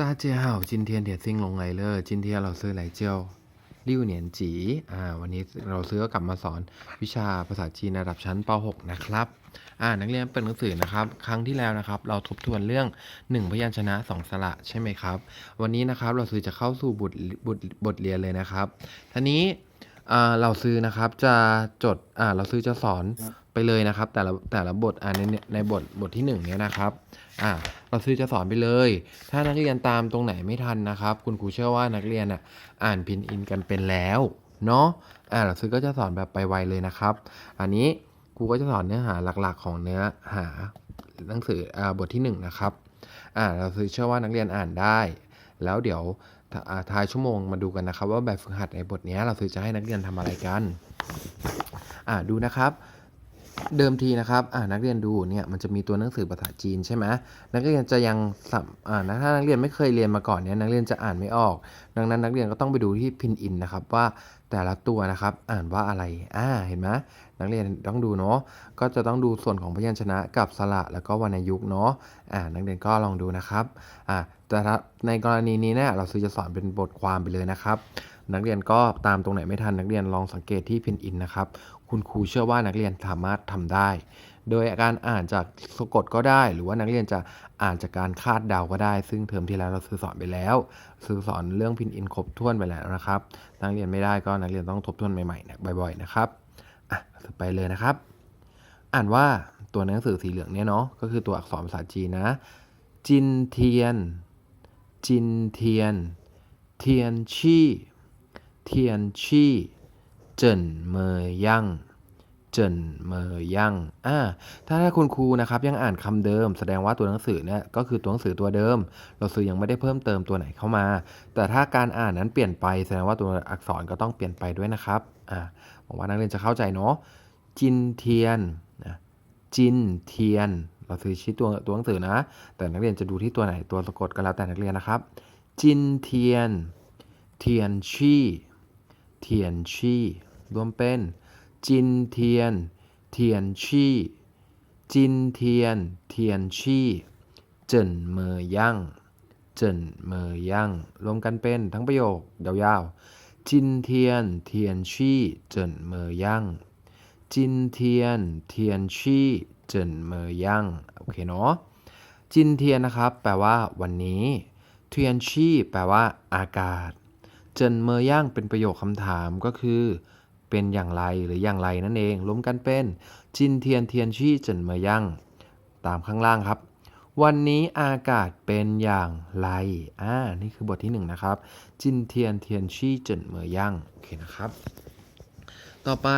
大家好，今天铁ซิ่งลงไงเลอร์今天เราซื้อไหลเจียวริ้วเหนียนจีอ่า วันนี้เราซื้อก็กลับมาสอนวิชาภาษาจีนระดับชั้นป .6 นะครับ อ่า นักเรียนเปิดหนังสือนะครับ ครั้งที่แล้วนะครับ เราทบทวนเรื่อง 1 พยัญชนะ 2 สระใช่ไหมครับ วันนี้นะครับเราซื้อจะเข้าสู่บทบทบทเรียนเลยนะครับทีนี้ อ่า เราซื้อนะครับจะจด อ่า เราซื้อจะสอน ไปเลยนะครับ แต่ละแต่ละบทอ่าในในบทบทที่หนึ่งเนี่ยนะครับอ่าเราซื้อจะสอนไปเลย ถ้านักเรียนตามตรงไหนไม่ทันนะครับ คุณครูเชื่อว่านักเรียนอะอ่านพินอินกันเป็นแล้วเนาะอ่าเราซื้อก็จะสอนแบบไปไวเลยนะครับ อันนี้ครูก็จะสอนเนื้อหาหลักๆ ของเนื้อหาหนังสืออ่าบทที่หนึ่งนะครับอ่าเราซื้อเชื่อว่านักเรียนอ่านได้ แล้วเดี๋ยวท้ายชั่วโมงมาดูกันนะครับ ว่าแบบฝึกหัดในบทนี้เราซื้อจะให้นักเรียนทำอะไรกันอ่าดูนะครับ เดิมทีนะครับนักเรียนดูเนี่ยมันจะมีตัวหนังสือภาษาจีนใช่ไหมนักเรียนจะยังสัมอ่าถ้านักเรียนไม่เคยเรียนมาก่อนเนี่ยนักเรียนจะอ่านไม่ออก ดังนั้นนักเรียนก็ต้องไปดูที่พินอินนะครับว่าแต่ละตัวนะครับอ่านว่าอะไรอ่าเห็นไหมนักเรียนต้องดูเนาะก็จะต้องดูส่วนของพยัญชนะกับสระแล้วก็วรรณยุกต์เนาะอ่านักเรียนก็ลองดูนะครับอ่าแต่ในกรณีนี้เนี่ยเราซื้อจะสอนเป็นบทความไปเลยนะครับ นักเรียนก็ตามตรงไหนไม่ทันนักเรียนลองสังเกตที่พินอินนะครับ คุณครูเชื่อว่านักเรียนสามารถทำได้ โดยการอ่านจากสะกดก็ได้ หรือว่านักเรียนจะอ่านจากการคาดเดาก็ได้ ซึ่งเทอมที่แล้วเราซื้อสอนไปแล้วซื้อสอนเรื่องพินอินครบถ้วนไปแล้วนะครับ นักเรียนไม่ได้ก็นักเรียนต้องทบทวนใหม่ๆนะบ่อย ๆ นะครับอะไปเลยนะครับ อ่านว่าตัวหนังสือสีเหลืองเนี่ยเนาะก็คือตัวอักษรภาษาจีนนะ จินเทียน จินเทียน เทียนชี่ เทียนชี่ เจินเมยยั่งเจินเมยยั่งอ่าถ้าถ้าคุณครูนะครับยังอ่านคำเดิม แสดงว่าตัวหนังสือเนี่ยก็คือตัวหนังสือตัวเดิม เราซื้อยังไม่ได้เพิ่มเติมตัวไหนเข้ามา แต่ถ้าการอ่านนั้นเปลี่ยนไปแสดงว่าตัวอักษรก็ต้องเปลี่ยนไปด้วยนะครับอ่าหวังว่านักเรียนจะเข้าใจเนาะจินเทียนนะจินเทียน เราซื้อชี้ตัวตัวหนังสือนะ แต่นักเรียนจะดูที่ตัวไหนตัวสะกดก็แล้วแต่นักเรียนนะครับ จินเทียน เทียนชี่ เทียนชี่ รวมเป็น จินเทียน เทียนชี่ จินเทียน เทียนชี่เจินเมยยั่งเจินเมยยั่งรวมกันเป็นทั้งประโยคยาวๆ จินเทียน เทียนชี่เจินเมยยั่งจินเทียน เทียนชี่เจินเมยยั่งโอเคเนาะ จินเทียนนะครับ แปลว่า วันนี้ เทียนชี่แปลว่า อากาศ เจินเมยย่างเป็นประโยคคำถามก็คือ เป็นอย่างไรหรืออย่างไรนั่นเองรวมกันเป็นจินเทียนเทียนชี่เจินเมยย่างตามข้างล่างครับ วันนี้อากาศเป็นอย่างไรอ่านี่คือบทที่หนึ่งนะครับจินเทียนเทียนชี่เจินเมยย่างโอเคนะครับ ต่อไป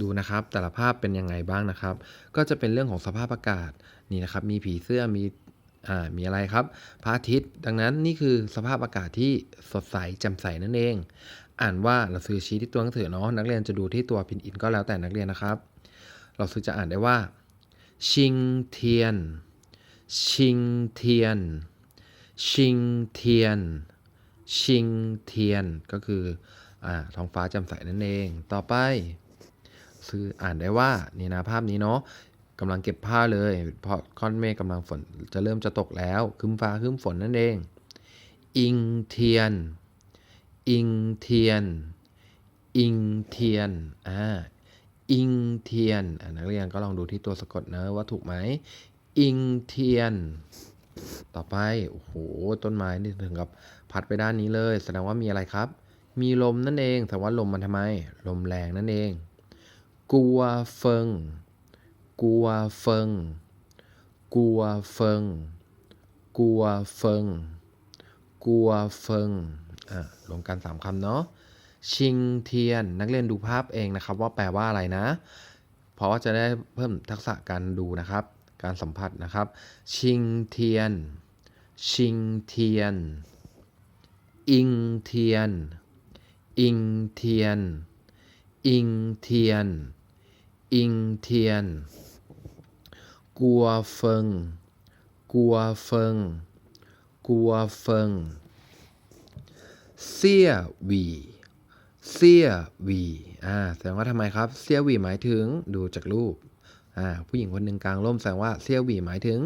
ดูนะครับแต่ละภาพเป็นยังไงบ้างนะครับ ก็จะเป็นเรื่องของสภาพอากาศนี่นะครับ มีผีเสื้อมีอ่ามีอะไรครับพระอาทิตย์ ดังนั้นนี่คือสภาพอากาศที่สดใสแจ่มใสนั่นเอง อ่านว่าเราซื้อชี้ที่ตัวหนังสือเนาะนักเรียนจะดูที่ตัวพินอินก็แล้วแต่นักเรียนนะครับ เราซื้อจะอ่านได้ว่า ชิงเทียน ชิงเทียน ชิงเทียน ชิงเทียน ก็คืออ่าท้องฟ้าจ่มใสนั่นเอง ต่อไป ซื้ออ่านได้ว่านี่นะภาพนี้เนาะกำลังเก็บผ้าเลย เพราะก้อนเมฆกำลังฝนจะเริ่มจะตกแล้ว คึ้มฟ้าคึ้มฝนนั่นเอง อิงเทียน อิงเทียน อิงเทียน อ่า อิงเทียนอ่านักเรียนก็ลองดูที่ตัวสะกดเนะว่าถูกไหม อิงเทียน ต่อไป โอ้โห ต้นไม้นี่ถึงกับพัดไปด้านนี้เลย แสดงว่ามีอะไรครับ มีลมนั่นเอง แต่ว่าลมมันทำไม ลมแรงนั่นเอง กัวเฟิง กัวเฟิง กัวเฟิง กัวเฟิง กัวเฟิง อะรวมกันสามคำเนาะชิงเทียนนักเรียนดูภาพเองนะครับ ว่าแปลว่าอะไรนะ เพราะว่าจะได้เพิ่มทักษะการดูนะครับ การสัมผัสนะครับ ชิงเทียน ชิงเทียน อิงเทียน อิงเทียน อิงเทียน อิงเทียน กัวเฟิง กัวเฟิง กัวเฟิง เซียวีเซียวีอ่าแสดงว่าทำไมครับเซียวีหมายถึงดูจากรูปอ่าผู้หญิงคนหนึ่งกลางร่มแสดงว่าเซียวีหมายถึง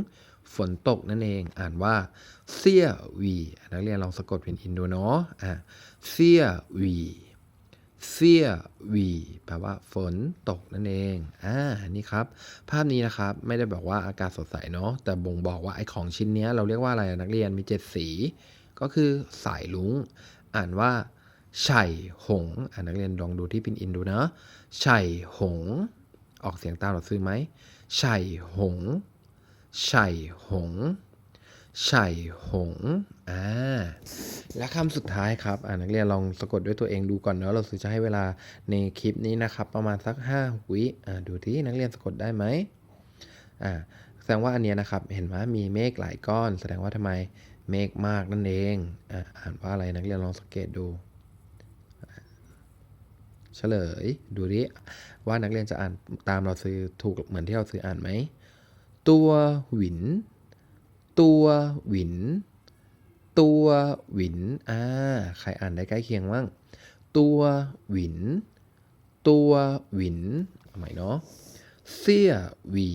ฝนตกนั่นเอง อ่านว่าเซียวีนักเรียนลองสะกดเป็นอินดูเนาะอะเซียวีเซียวีแปลว่าฝนตกนั่นเองอ่านี่ครับ ภาพนี้นะครับ ไม่ได้บอกว่าอากาศสดใสเนาะแต่บ่งบอกว่าไอ้ของชิ้นนี้เราเรียกว่าอะไรนักเรียนมีเจ็ดสี ก็คือสายลุง อ่านว่าไฉหงอ่านักเรียนลองดูที่พินอินดูนะไฉหง ออกเสียงตามหลักซื้อไหมไฉหงไฉหงไฉหงอ่าและคำสุดท้ายครับ อ่านักเรียนลองสะกดด้วยตัวเองดูก่อนเนาะเราซื้อจะให้เวลาในคลิปนี้นะครับ ประมาณสัก5วิอ่าดูที่นักเรียนสะกดได้ไหมอ่าแสดงว่าอันเนี้ยนะครับ เห็นไหมมีเมฆหลายก้อน แสดงว่าทำไม เมฆมากนั่นเองอ่าอ่านว่าอะไรนักเรียนลองสังเกตดู เฉลย ดูดิว่านักเรียนจะอ่านตามเราซื้อถูกเหมือนที่เราซื้ออ่านไหม ตัวหวิน ตัวหวิน ตัวหวิน อ่า ใครอ่านได้ใกล้เคียงบ้างตัวหวิน ตัวหวินใหม่เนาะ เสียวี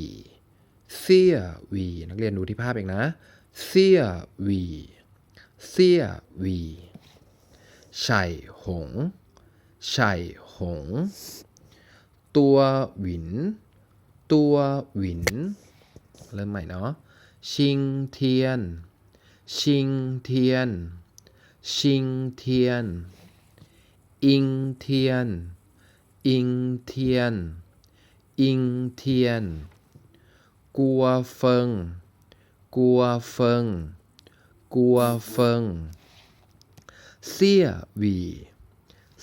เสียวี นักเรียนดูที่ภาพเองนะ เสี่ยวี เสี่ยวีไฉหงไฉหง ตัวหวิน ตัวหวิน เริ่มใหม่เนาะ ชิงเทียน ชิงเทียน ชิงเทียน อิงเทียน อิงเทียน อิงเทียน กัวเฟิง กัวเฟิง กัวเฟิง เสี่ยวี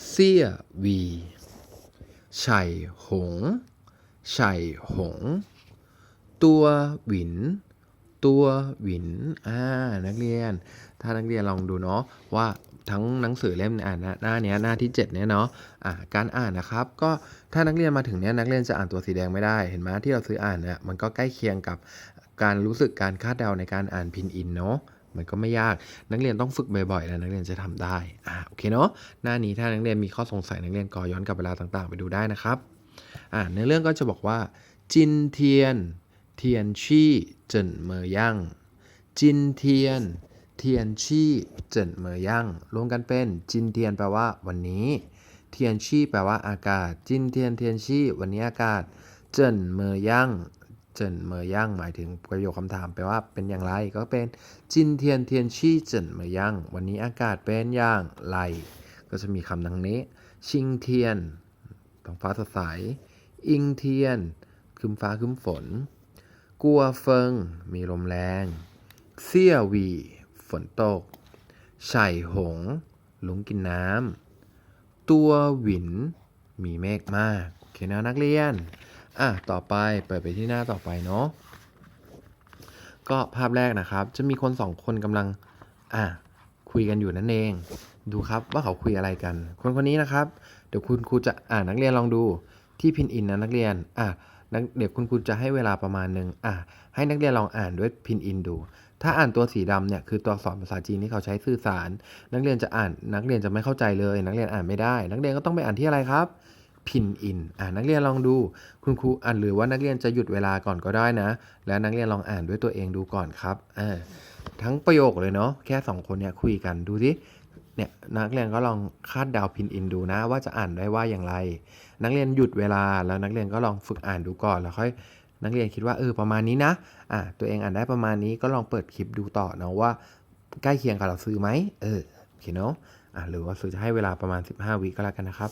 เสี่ยวีไฉหงไฉหง ตัวหวิน ตัวหวิน อ่า นักเรียน ถ้านักเรียนลองดูเนาะว่าทั้งหนังสือเล่มอ่านหน้าเนี้ยหน้าที่ 7 เนี่ยเนาะอ่าการอ่านนะครับ ก็ถ้านักเรียนมาถึงเนี้ยนักเรียนจะอ่านตัวสีแดงไม่ได้เห็นไหมที่เราซื้ออ่านเนี่ยมันก็ใกล้เคียงกับ การรู้สึกการคาดเดาในการอ่านพินอินเนาะมันก็ไม่ยากนักเรียนต้องฝึกบ่อยๆแล้วนักเรียนจะทำได้อ่าโอเคเนาะหน้านี้ถ้านักเรียนมีข้อสงสัยนักเรียนก็ย้อนกลับเวลาต่างๆ ไปดูได้นะครับอ่าในเรื่องก็จะบอกว่า จินเทียน เทียนชี่เจินเมยั่งจินเทียน เทียนชี่เจินเมยั่งรวมกันเป็นจินเทียนแปลว่าวันนี้เทียนชี่แปลว่าอากาศ จินเทียนเทียนชี่วันนี้อากาศ เจินเมยั่ง เจินเมอยั่งหมายถึงประโยคคำถามแปลว่าเป็นอย่างไรก็เป็นจินเทียนเทียนชี่เจินเมอยั่งวันนี้อากาศเป็นอย่างไร ก็จะมีคำดังนี้ ชิงเทียนท้องฟ้าสดใสอิงเทียนคึมฟ้าคึมฝน กัวเฟิง มีลมแรงเซี่ยวี ฝนตกไฉหง ลุงกินน้ำตัวหวิน มีเมฆมาก โอเคนะนักเรียน อะต่อไปเปิดไปที่หน้าต่อไปเนาะก็ภาพแรกนะครับ จะมีคนสองคนกำลังอะคุยกันอยู่นั่นเอง ดูครับว่าเขาคุยอะไรกัน คนคนนี้นะครับ เดี๋ยวคุณครูจะอ่านนักเรียนลองดูที่พินอินนะนักเรียนอะเดี๋ยวคุณครูจะให้เวลาประมาณหนึ่งอะให้นักเรียนลองอ่านด้วยพินอินดู ถ้าอ่านตัวสีดำเนี่ยคือตัวอักษรภาษาจีนที่เขาใช้สื่อสาร นักเรียนจะอ่านนักเรียนจะไม่เข้าใจเลย นักเรียนอ่านไม่ได้ นักเรียนก็ต้องไปอ่านที่อะไรครับ พินอินอ่านักเรียนลองดู คุณครูอ่านหรือว่านักเรียนจะหยุดเวลาก่อนก็ได้นะ แล้วนักเรียนลองอ่านด้วยตัวเองดูก่อนครับอ่าทั้งประโยคเลยเนาะแค่สองคนเนี่ยคุยกันดูสิเนี่ยนักเรียนก็ลองคาดเดาพินอินดูนะ ว่าจะอ่านได้ว่าอย่างไร นักเรียนหยุดเวลาแล้วนักเรียนก็ลองฝึกอ่านดูก่อนแล้วค่อย นักเรียนคิดว่าเออประมาณนี้นะอะตัวเองอ่านได้ประมาณนี้ก็ลองเปิดคลิปดูต่อเนาะว่าใกล้เคียงกับเราซื้อไหมเออโอเคเนาะอะหรือว่าซื้อจะให้เวลาประมาณ 15 วิก็แล้วกันนะครับ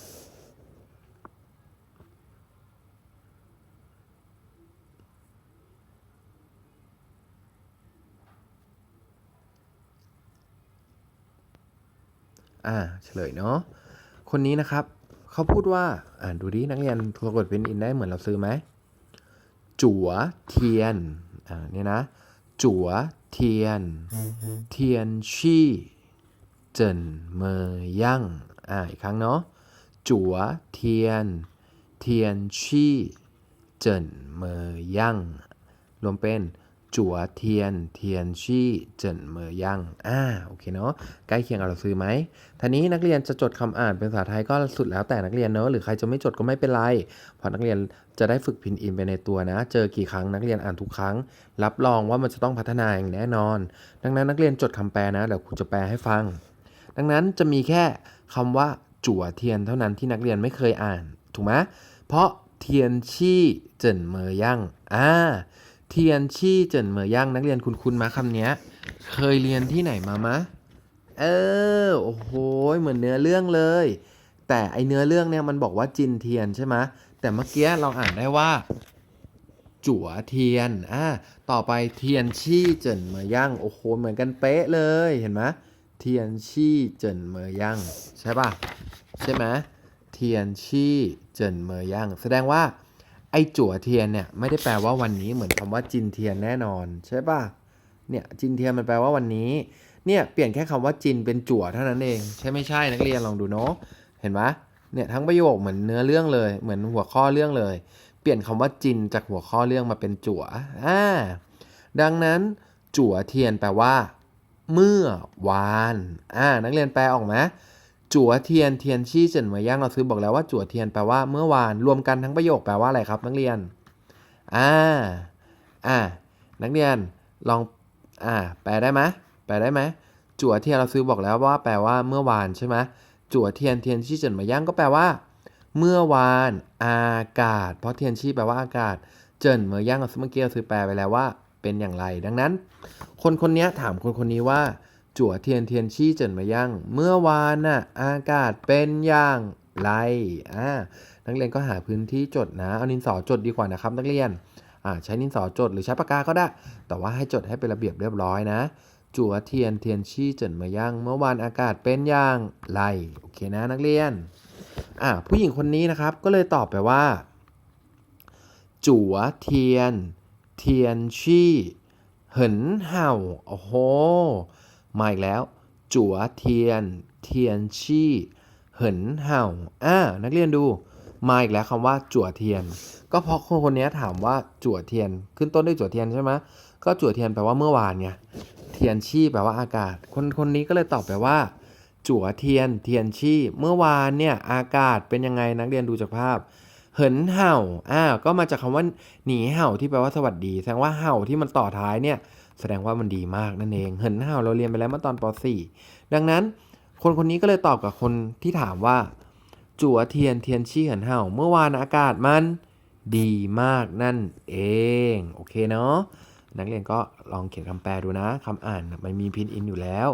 อ่าเฉลยเนาะคนนี้นะครับเขาพูดว่าอ่านดูดินักเรียนสะกดเป็นอินได้เหมือนเราซื้อไหมจั๋วเทียนอ่าเนี่ยนะจั๋วเทียน เทียนชี่เจินเมยั่งอ่าอีกครั้งเนาะจั๋วเทียน เทียนชี่เจินเมยั่งรวมเป็น จั่วเทียนเทียนชี่เจินเหมอยังอ่าโอเคเนาะใกล้เคียงกับเราซื้อไหมทีนี้นักเรียนจะจดคำอ่านเป็นภาษาไทยก็สุดแล้วแต่นักเรียนเนาะหรือใครจะไม่จดก็ไม่เป็นไรเพราะนักเรียนจะได้ฝึกพินอินไปในตัวนะ เจอกี่ครั้งนักเรียนอ่านทุกครั้ง รับรองว่ามันจะต้องพัฒนาอย่างแน่นอน ดังนั้นนักเรียนจดคำแปลนะเดี๋ยวครูจะแปลให้ฟัง ดังนั้นจะมีแค่คำว่าจั่วเทียนเท่านั้นที่นักเรียนไม่เคยอ่าน ถูกไหมเพราะเทียนชี่เจินเหมอยั่งอ่า เทียนชี่เจินเหมอยั่งนักเรียนคุณคุณมาคำเนี้ย เคยเรียนที่ไหนมามะ เออ โอ้โห เหมือนเนื้อเรื่องเลย แต่ไอเนื้อเรื่องเนี่ยมันบอกว่าจินเทียนใช่ไหมแต่เมื่อกี้เราอ่านได้ว่า จั่วเทียน อ่า ต่อไปเทียนชี่เจินเหมอย่าง โอ้โห เหมือนกันเป๊ะเลย เห็นไหมเทียนชี่เจินเหมอย่างใช่ป่ะ ใช่ไหมเทียนชี่เจินเหมอย่าง แสดงว่า ไอจั่วเทียนเนี่ยไม่ได้แปลว่าวันนี้เหมือนคำว่าจินเทียนแน่นอนใช่ป่ะเนี่ยจินเทียนมันแปลว่าวันนี้เนี่ยเปลี่ยนแค่คำว่าจินเป็นจั่วเท่านั้นเอง ใช่ไม่ใช่นักเรียนลองดูเนาะเห็นไหมเนี่ยทั้งประโยคเหมือนเนื้อเรื่องเลย เหมือนหัวข้อเรื่องเลย เปลี่ยนคำว่าจินจากหัวข้อเรื่องมาเป็นจั่วอ่าดังนั้นจั่วเทียนแปลว่า เมื่อวานอ่านักเรียนแปลออกไหม จั่วเทียนเทียนชี่เจินเหมยย่างเราซื้อบอกแล้วว่าจั่วเทียนแปลว่าเมื่อวานรวมกันทั้งประโยคแปลว่าอะไรครับ นักเรียนอ่าอ่านักเรียนลองอ่าแปลได้ไหมแปลได้ไหมจั่วเทียนเราซื้อบอกแล้วว่าแปลว่าเมื่อวานใช่ไหมจั่วเทียนเทียนชี่เจินเหมยย่างก็แปลว่า เมื่อวานอากาศ เพราะเทียนชี่แปลว่าอากาศเจินเหมยย่างเราซื้อเมื่อกี้เราซื้อแปลไปแล้วว่า เป็นอย่างไร ดังนั้น คนคนนี้ถามคนคนนี้ว่า จั่วเทียนเทียนชี่เจินมยย่างเมื่อวานน่ะอากาศเป็นอย่างไรอ่านักเรียนก็หาพื้นที่จดนะ เอานินสอจดดีกว่านะครับ นักเรียนอ่าใช้นินสอจดหรือใช้ปากกาก็ได้ แต่ว่าให้จดให้เป็นระเบียบเรียบร้อยนะ จั่วเทียนเทียนชี่เจินมยย่างเมื่อวานอากาศเป็นอย่างไรโอเคนะนักเรียนอ่าผู้หญิงคนนี้นะครับก็เลยตอบไปว่า จั่วเทียน เทียนชี่เหินเห่าโอ้โห มาอีกแล้ว จั่วเทียน เทียนชี่ เหินเห่าอ่านักเรียนดู มาอีกแล้วคำว่า จั่วเทียน ก็เพราะคนคนนี้ถามว่าจั่วเทียน ขึ้นต้นด้วยจั่วเทียนใช่ไหมก็จั่วเทียนแปลว่าเมื่อวานไง เทียนชี่แปลว่าอากาศ คนคนนี้ก็เลยตอบไปว่า จั่วเทียน เทียนชี่ เมื่อวานเนี่ยอากาศเป็นยังไงนักเรียนดูจากภาพเหินเห่าอ้าวก็มาจากคำว่าหนีเห่าที่แปลว่าสวัสดี แสดงว่าเห่าที่มันต่อท้ายเนี่ย แสดงว่ามันดีมากนั่นเองเหินเห่าเราเรียนไปแล้วเมื่อตอนป .4 ดังนั้น คนคนนี้ก็เลยตอบกับคนที่ถามว่า จั่วเทียนเทียนชี่เหินเห่าเมื่อวานอากาศมันดีมากนั่นเองโอเคเนาะนักเรียนก็ลองเขียนคำแปลดูนะคำอ่านมันมีพินอินอยู่แล้ว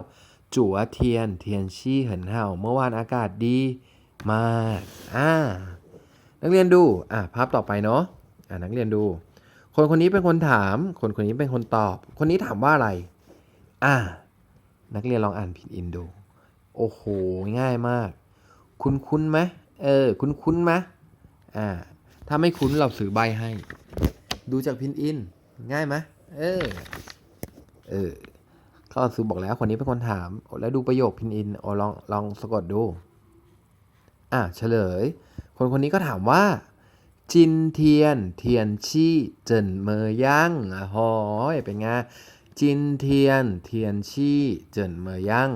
จั่วเทียนเทียนชี่เหินเห่าเมื่อวานอากาศดีมากอ่านักเรียนดูอะภาพต่อไปเนาะอ่านักเรียนดู คนคนนี้เป็นคนถาม คนคนนี้เป็นคนตอบ คนนี้ถามว่าอะไร อ่า นักเรียนลองอ่านพินอินดู โอ้โห ง่ายมาก คุ้นคุ้นๆไหมเออ คุ้นคุ้นๆไหมอ่า ถ้าไม่คุ้นเราสื่อใบให้ ดูจากพินอิน ง่ายไหมเออ เออก็ซื้อบอกแล้วคนนี้เป็นคนถาม แล้วดูประโยคพินอินโอลองลองสะกดดู อะเฉลย คนคนนี้ก็ถามว่า จินเทียน เทียนชี่เจินเมย่างอะหอยเป็นไงจินเทียน เทียนชี่เจินเมย่าง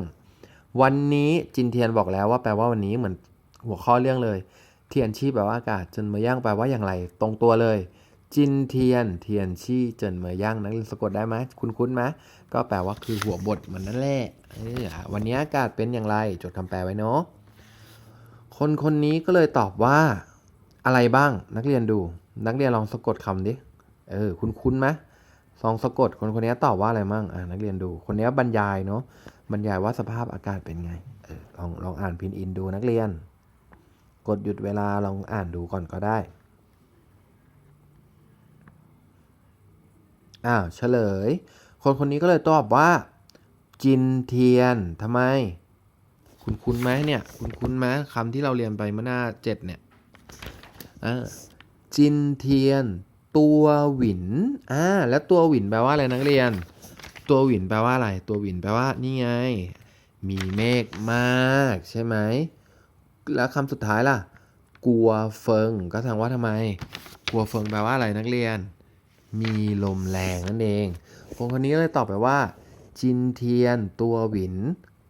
วันนี้จินเทียนบอกแล้วว่าแปลว่าวันนี้เหมือนหัวข้อเรื่องเลย เทียนชี่แปลว่าอากาศเจินเมย่างแปลว่าอย่างไร ตรงตัวเลย จินเทียน เทียนชี่เจินเมย่างนักเรียนสะกดได้ไหมคุ้นคุ้นๆไหมก็แปลว่าคือหัวบทเหมือนนั่นแหละเอออะวันนี้อากาศเป็นอย่างไร จดคำแปลไว้เนาะคนคนนี้ก็เลยตอบว่า อะไรบ้างนักเรียนดู นักเรียนลองสะกดคำดิเออคุ้นคุ้นไหมลองสะกดคนคนนี้ตอบว่าอะไรมั่งอ่านักเรียนดู คนนี้บรรยายเนาะบรรยายว่าสภาพอากาศเป็นไงเออลองลองอ่านพินอินดูนักเรียน กดหยุดเวลาลองอ่านดูก่อนก็ได้อ้าวเฉลย คนคนนี้ก็เลยตอบว่า จินเทียนทำไม คุณคุณไหมเนี่ย คุณคุณไหมคำที่เราเรียนไปเมื่อหน้าเจ็ดเนี่ย จินเทียน ตัวหวินอ่าแล้วตัวหวินแปลว่าอะไรนักเรียน ตัวหวินแปลว่าอะไร ตัวหวินแปลว่านี่ไง มีเมฆมากใช่ไหม แล้วคำสุดท้ายล่ะกลัวเฟิง ก็แสดงว่าทำไมกลัวเฟิงแปลว่าอะไรนักเรียน มีลมแรงนั่นเอง คนคนนี้ก็เลยตอบไปว่า จินเทียน ตัวหวิน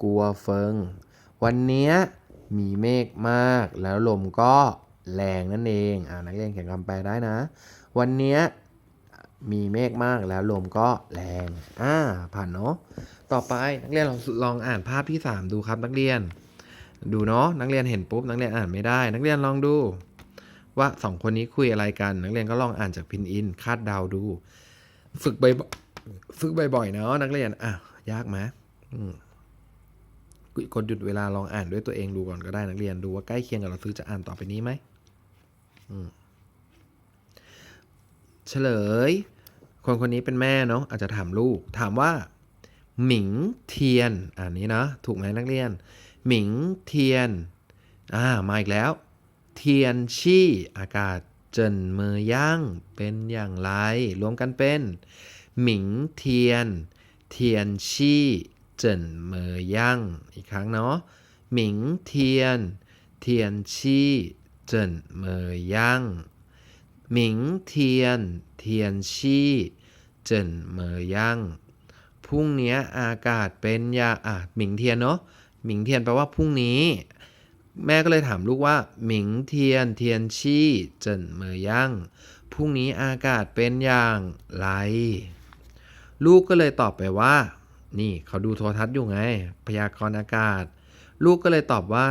กลัวเฟิง วันเนี้ยมีเมฆมากแล้วลมก็ แรงนั่นเองอ่านักเรียนเขียนคำแปลได้นะ วันนี้มีเมฆมากแล้วลมก็แรงอ่าผ่านเนาะต่อไปนักเรียนลองลองอ่านภาพที่ 3 ดูครับนักเรียน ดูเนาะนักเรียนเห็นปุ๊บนักเรียนอ่านไม่ได้ นักเรียนลองดู ว่าสองคนนี้คุยอะไรกัน นักเรียนก็ลองอ่านจากพินอิน คาดเดาดู ฝึกบ่อยฝึกบ่อยๆเนาะนักเรียนอะยากไหมกดหยุดเวลาลองอ่านด้วยตัวเองดูก่อนก็ได้นักเรียนดูว่าใกล้เคียงกับเราซื้อจะอ่านต่อไปนี้ไหม เฉลย คนคนนี้เป็นแม่เนาะอาจจะถามลูก ถามว่า หมิงเทียนอันนี้นะถูกไหมนักเรียน หมิงเทียนอ่ามาอีกแล้ว เทียนชี่อากาศเจินเมอย่างเป็นอย่างไร รวมกันเป็น หมิงเทียน เทียนชี่เจินเมย่างอีกครั้งเนาะหมิงเทียน เทียนชี่ เจินเมย่างหมิงเทียน เทียนชี่เจินเมย่างพรุ่งนี้อากาศเป็นอย่าอะหมิงเทียนเนาะหมิงเทียนแปลว่าพรุ่งนี้ แม่ก็เลยถามลูกว่าหมิงเทียน เทียนชี่เจินเมย่างพรุ่งนี้อากาศเป็นอย่างไร ลูกก็เลยตอบไปว่า นี่เขาดูโทรทัศน์อยู่ไง พยากรณ์อากาศ ลูกก็เลยตอบว่า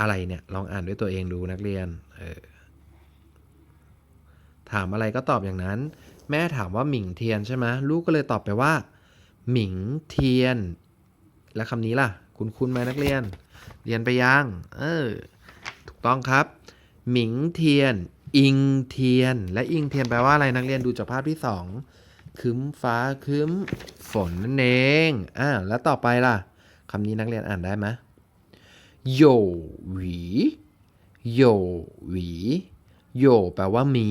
อะไรเนี่ย ลองอ่านด้วยตัวเองดูนักเรียน เออ ถามอะไรก็ตอบอย่างนั้น แม่ถามว่าหมิงเทียนใช่ไหมลูกก็เลยตอบไปว่า หมิงเทียน และคำนี้ล่ะ คุณคุณไหมนักเรียน เรียนไปยัง เออ ถูกต้องครับ หมิงเทียน อิงเทียน และอิงเทียนแปลว่าอะไรนักเรียนดูจากภาพที่สองคึ้มฟ้าคึ้มฝนนั่นเอง อ่า แล้วต่อไปล่ะคำนี้นักเรียนอ่านได้ไหม โยหวีโยหวีโยแปลว่ามี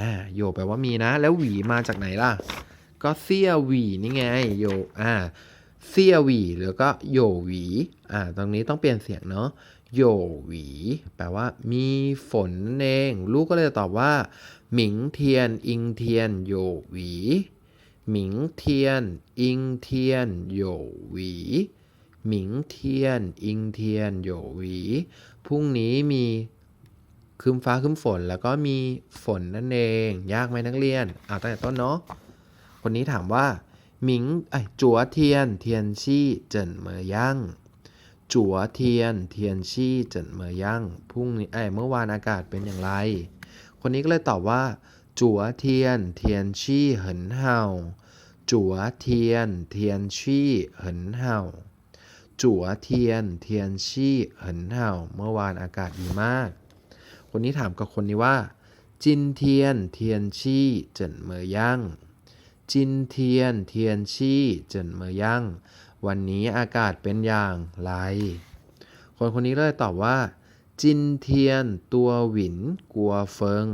อ่าโยแปลว่ามีนะ แล้วหวีมาจากไหนล่ะ ก็เสี้ยหวีนี่ไงโยอ่าเสี้ยหวีแล้วก็โยหวีอ่าตรงนี้ต้องเปลี่ยนเสียงเนาะโยหวี แปลว่ามีฝนนั่นเอง ลูกก็เลยตอบว่า หมิงเทียน อิงเทียนโยหวี หมิงเทียน อิงเทียนโยหวี หมิงเทียน อิงเทียนโยหวี พรุ่งนี้มีครึ้มฟ้าครึ้มฝนแล้วก็มีฝนนั่นเอง ยากไหมนักเรียนอ่าตั้งแต่ต้นเนาะคนนี้ถามว่าหมิงไอจัวเทียน เทียนชี่เจินเมอย่งจัวเทียน เทียนชี่เจินเมอย่งพรุ่งนี้ไอ้เมื่อวานอากาศเป็นอย่างไร คนนี้ก็เลยตอบว่า จัวเทียน เทียนชี่เหินเห่าจัวเทียน เทียนชี่เหินเห่า จัวเทียน เทียนชี่เหินเห่าเมื่อวานอากาศดีมาก คนนี้ถามกับคนนี้ว่า จินเทียน เทียนชี่เจินเมย่างจินเทียน เทียนชี่เจินเมย่างวันนี้อากาศเป็นอย่างไร คนคนนี้เลยตอบว่า จินเทียน ตัวหวินกลัวเฟิง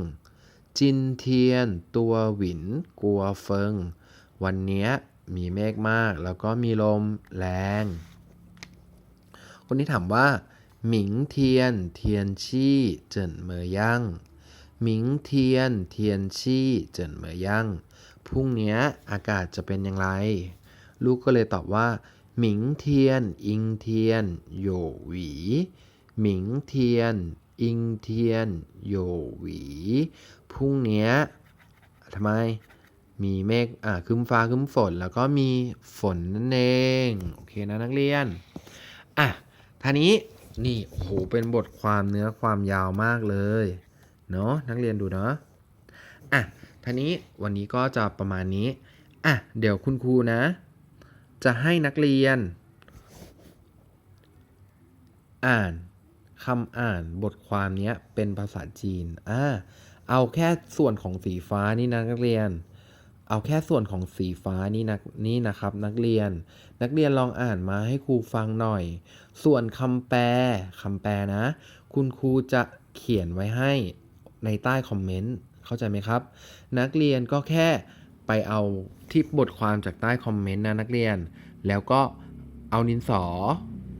จินเทียน ตัวหวินกลัวเฟิง วันนี้มีเมฆมากแล้วก็มีลมแรง คนนี้ถามว่า หมิงเทียน เทียนชี่เจินเมย่างหมิงเทียน เทียนชี่เจินเมย่างพรุ่งนี้อากาศจะเป็นอย่างไร ลูกก็เลยตอบว่า หมิงเทียน อิงเทียนโยหวี หมิงเทียน อิงเทียนโยหวี พรุ่งนี้ทำไมมีเมฆอ่าคึมฟ้าคึมฝน แล้วก็มีฝนนั่นเอง โอเคนะนักเรียน อะ ท่านี้นี่โอ้โหเป็นบทความเนื้อความยาวมากเลยเนาะนักเรียนดูเนาะอะท่านี้วันนี้ก็จะประมาณนี้อะเดี๋ยวคุณครูนะ จะให้นักเรียน อ่านคำอ่านบทความเนี้ยเป็นภาษาจีนอ่าเอาแค่ส่วนของสีฟ้านี่นะนักเรียน เอาแค่ส่วนของสีฟ้านี่นะนี่นะครับนักเรียน นักเรียนลองอ่านมาให้ครูฟังหน่อย ส่วนคำแปลคำแปลนะ คุณครูจะเขียนไว้ให้ในใต้คอมเมนต์เข้าใจไหมครับ นักเรียนก็แค่ไปเอาที่บทความจากใต้คอมเมนต์นะนักเรียน แล้วก็เอาดินสอ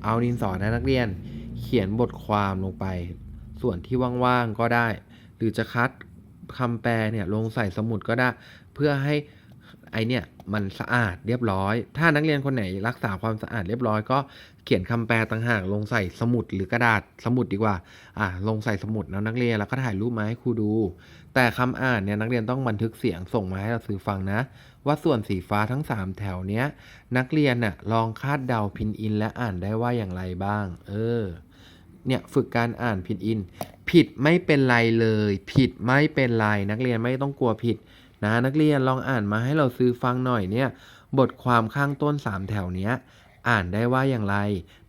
เอาดินสอนะนักเรียน เขียนบทความลงไป ส่วนที่ว่างๆก็ได้ หรือจะคัดคำแปลเนี่ยลงใส่สมุดก็ได้ เพื่อให้ ไอเนี่ยมันสะอาดเรียบร้อย ถ้านักเรียนคนไหนรักษาความสะอาดเรียบร้อย ก็เขียนคำแปลต่างหากลงใส่สมุดหรือกระดาษสมุดดีกว่า อะลงใส่สมุดนะนักเรียนแล้วก็ถ่ายรูปมาให้ครูดู แต่คำอ่านเนี่ยนักเรียนต้องบันทึกเสียงส่งมาให้เราซื้อฟังนะ ว่าส่วนสีฟ้าทั้ง 3 แถวเนี้ยนักเรียนน่ะลองคาดเดาพินอินและอ่านได้ว่าอย่างไรบ้าง เออเนี่ยฝึกการอ่านพินอิน ผิดไม่เป็นไรเลย ผิดไม่เป็นไรนักเรียนไม่ต้องกลัวผิด นะนักเรียนลองอ่านมาให้เราซื้อฟังหน่อยเนี่ยบทความข้างต้น 3 แถวเนี้ยอ่านได้ว่าอย่างไร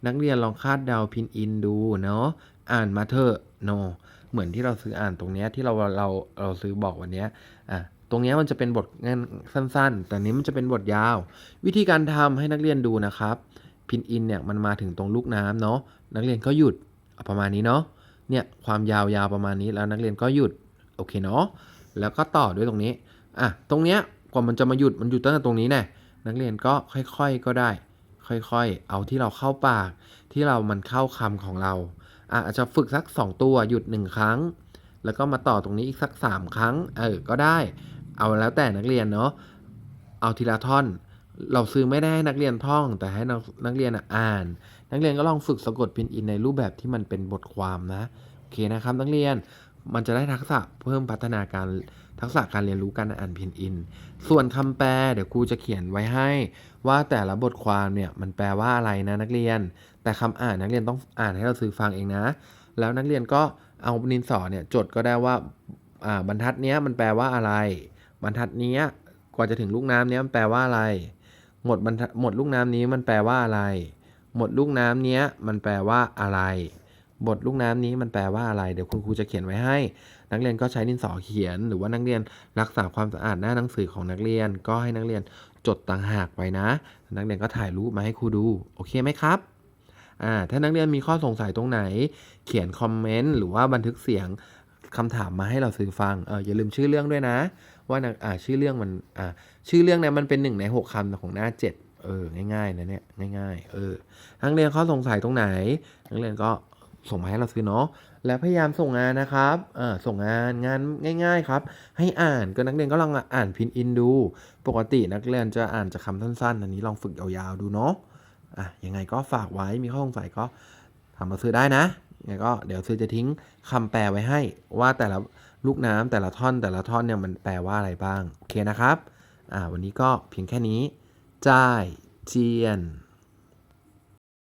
นักเรียนลองคาดเดาพินอินดูเนาะอ่านมาเถอะเนาะเหมือนที่เราซื้ออ่านตรงเนี้ยที่เราเราเราซื้อบอกวันเนี้ยอะตรงเนี้ยมันจะเป็นบทงานสั้น ๆ แต่นี้มันจะเป็นบทยาว วิธีการทำให้นักเรียนดูนะครับ พินอินเนี่ยมันมาถึงตรงลูกน้ำเนาะนักเรียนก็หยุดประมาณนี้เนาะเนี่ยความยาวๆประมาณนี้แล้วนักเรียนก็หยุดโอเคเนาะแล้วก็ต่อด้วยตรงนี้ อะตรงเนี้ยกว่ามันจะมาหยุดมันหยุดตั้งแต่ตรงนี้แน่นักเรียนก็ค่อยๆก็ได้ ค่อยๆ เอาที่เราเข้าปาก ที่เรามันเข้าคำของเราอะอาจจะฝึกสัก 2 ตัวหยุด 1 ครั้ง แล้วก็มาต่อตรงนี้อีกสัก 3 ครั้งเออก็ได้ เอาแล้วแต่นักเรียนเนาะเอาทีละท่อน เราซื้อไม่ได้ให้นักเรียนท่อง แต่ให้นักนักเรียนอ่าน นักเรียนก็ลองฝึกสะกดพินอินในรูปแบบที่มันเป็นบทความนะโอเคนะครับนักเรียน มันจะได้ทักษะเพิ่มพัฒนาการทักษะการเรียนรู้การอ่านพินอิน ส่วนคำแปลเดี๋ยวครูจะเขียนไว้ให้ ว่าแต่ละบทความเนี่ยมันแปลว่าอะไรนะนักเรียน แต่คำอ่านนักเรียนต้องอ่านให้เราซื้อฟังเองนะ แล้วนักเรียนก็เอาดินสอเนี่ยจดก็ได้ว่าอ่าบรรทัดเนี้ยมันแปลว่าอะไร บรรทัดเนี้ยกว่าจะถึงลูกน้ำเนี้ยมันแปลว่าอะไร หมดบรรทัดหมดลูกน้ำนี้มันแปลว่าอะไร หมดลูกน้ำเนี้ยมันแปลว่าอะไร บทลูกน้ำนี้มันแปลว่าอะไร เดี๋ยวคุณครูจะเขียนไว้ให้ นักเรียนก็ใช้ดินสอเขียน หรือว่านักเรียนรักษาความสะอาดหน้าหนังสือของนักเรียน ก็ให้นักเรียนจดต่างหากไว้นะ นักเรียนก็ถ่ายรูปมาให้ครูดู โอเคไหมครับอ่าถ้านักเรียนมีข้อสงสัยตรงไหน เขียนคอมเมนต์หรือว่าบันทึกเสียงคำถามมาให้เราซื้อฟัง เอออย่าลืมชื่อเรื่องด้วยนะ ว่านักอ่าชื่อเรื่องมันอ่าชื่อเรื่องเนี่ยมันเป็นหนึ่งในหกคำของหน้าเจ็ดเออง่ายๆนะเนี่ยง่าย ๆ เออนักเรียนข้อสงสัยตรงไหน นักเรียนก็ ส่งมาให้เราซื้อเนาะและพยายามส่งงานนะครับส่งงานงานง่าย ๆครับ ให้อ่านก็นักเรียนก็ลองอ่านพินอินดู ปกตินักเรียนจะอ่านจากคำสั้นๆ อันนี้ลองฝึกยาวๆดูเนาะอะยังไงก็ฝากไว้มีข้อสงสัยก็ทำมาซื้อได้นะยังไงก็เดี๋ยวซื้อจะทิ้งคำแปลไว้ให้ว่าแต่ละลูกน้ำแต่ละท่อนแต่ละท่อนเนี่ยมันแปลว่าอะไรบ้างโอเคนะครับอ่าวันนี้ก็เพียงแค่นี้จ่ายเจียน